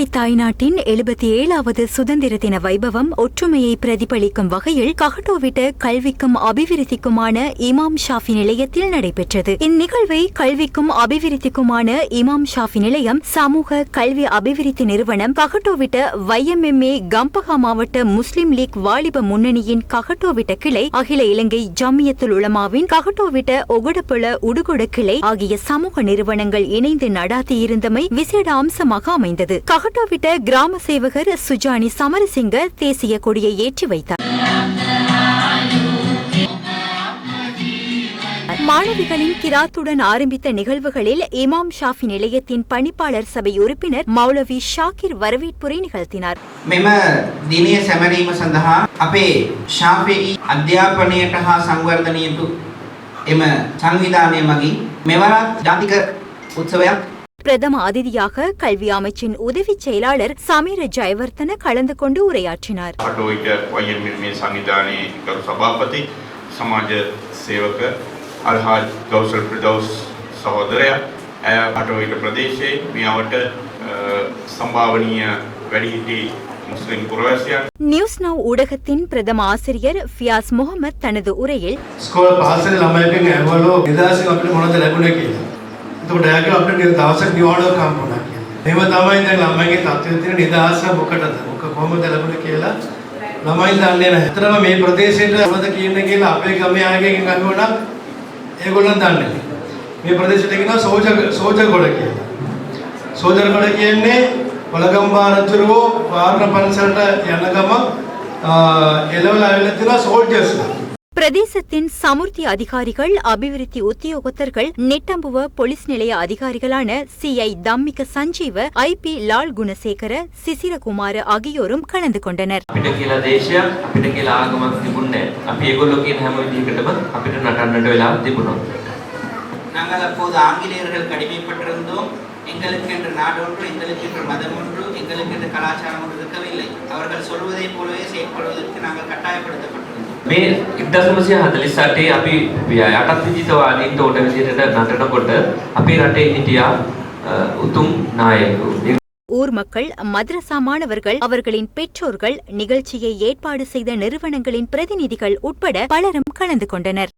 இலங்கை தாய்நாட்டின் எழுபத்தி ஏழாவது சுதந்திர தின வைபவம் ஒற்றுமையை பிரதிபலிக்கும் வகையில் ககட்டோவிட்ட கல்விக்கும் அபிவிருத்திக்குமான இமாம் ஷாஃபி நிலையத்தில் நடைபெற்றது. இந்நிகழ்வை கல்விக்கும் அபிவிருத்திக்குமான இமாம் ஷாஃபி நிலையம் சமூக கல்வி அபிவிருத்தி நிறுவனம் ககட்டோவிட்ட வைஎம்எம்ஏ கம்பகா மாவட்ட முஸ்லிம் லீக் வாலிப முன்னணியின் ககட்டோவிட்ட கிளை அகில இலங்கை ஜம்மியத்துல் உலமாவின் ககட்டோவிட்ட ஒகடப்புல உடுகொட கிளை ஆகிய சமூக நிறுவனங்கள் இணைந்து நடாத்தியிருந்தமை விசேட அம்சமாக அமைந்தது. கஹட்டோவிட்ட கிராம சேவகர் சுஜானி சமரசிங்க தேசிய கொடியை ஏற்றி வைத்தார் மாணவிகளின் கிராத்துடன் ஆரம்பித்த நிகழ்வுகளில் இமாம் ஷாஃபி நிலையத்தின் பணிப்பாளர் சபை உறுப்பினர் மௌலவி ஷாக்கிர் வரவேற்புரை நிகழ்த்தினார் මෙම දිනය සැමරීම සඳහා අපේ ශාපෙයි අධ්‍යාපනයට හා සංවර්ධනයතු එම සංවිධානය මගින් මෙවරත් ජාතික උත්සවයක් பிரதம அதிதியாக கல்வி அமைச்சின் உதவி செயலாளர் சமீர ஜெயவர்தன கலந்து கொண்டு உரையாற்றினார் අටෝයිට වයන් මේ සංවිධානයේ කරු සභාපති සමාජ සේවක අල්හාජ් ගෞසල් ප්‍රදවස් සහෝදරය ඇය අටෝයිට ප්‍රදේශයේ මියාවට සම්භාවනීය වැඩිහිටි මුස්ලිම් පුරවැසියන් நியூஸ் நவ் ஊடகத்தின் பிரதம ஆசிரியர் ஃபியாஸ் முகமது தனது உரையில் ස්කෝල පාසල ළමයකින් ඇහුවලු නිදහසින් අපිට මොනවද ලැබුණේ කියලා. එතකොට එයා කිව්වා අපිට නිද- දවසක් නිවාඩුවක් හම්බුණා කියලා. එහෙම තමයි දැන් ළමයිගේ තත්ත්වය තියෙන නිදහස මොකටද? මොක කොහොමද ලැබුණේ කියලා ළමයි දන්නේ නැහැ. ඇත්තටම මේ ප්‍රදේශයට මොනවද කියන්නේ කියලා අපේ ගමේ අයගෙන් අහුවනම් ඒගොල්ලන් දන්නේ නැහැ. මේ ප්‍රදේශයට කියනවා සෝජ සෝජගොඩ කියලා. සෝජගොඩ කියන්නේ වලගම්බා රජුරෝ වාරණ පන්සලට යන ගම ආ, එළවලා ආවිල්ලා තියෙනවා සෝල්ජර්ස්ලා. பிரதேசத்தின் சமுர்த்தி அதிகாரிகள் அபிவிருத்தி உத்தியோகத்தர்கள் நெட்டம்புவ போலீஸ் நிலைய அதிகாரிகளான CI Dhammika Sanjeewa I. P. Lal Gunasekara Sisirakumar ஆகியோரும் கலந்து கொண்டனர். நாங்கள் அப்போது ஆங்கிலேயர்கள் கடிமைப்பட்டிருந்தோம் எங்களுக்கு என்று நாடு ஒன்று எங்களுக்கு என்று மதம் ஒன்று எங்களுக்கு என்று கலாச்சாரம் ஒன்று இருக்கவில்லை அவர்கள் சொல்வதை போலவே செயல்படுவதற்கு நாங்கள் கட்டாயப்படுத்தப்பட்டோம் මේ ඉක්දසමසය හතලිස් අටේ අපි යටත් විජිතවාදීන් තෝට විදිහට නටනකොට අපේ රටේ හිටියා උතුම් නායකු. ஊர் மக்கள் மதரசா மாணவர்கள் அவர்களின் பெற்றோர்கள் நிகழ்ச்சியை ஏற்பாடு செய்த நிறுவனங்களின் பிரதிநிதிகள் உட்பட பலரும் கலந்து கொண்டனர்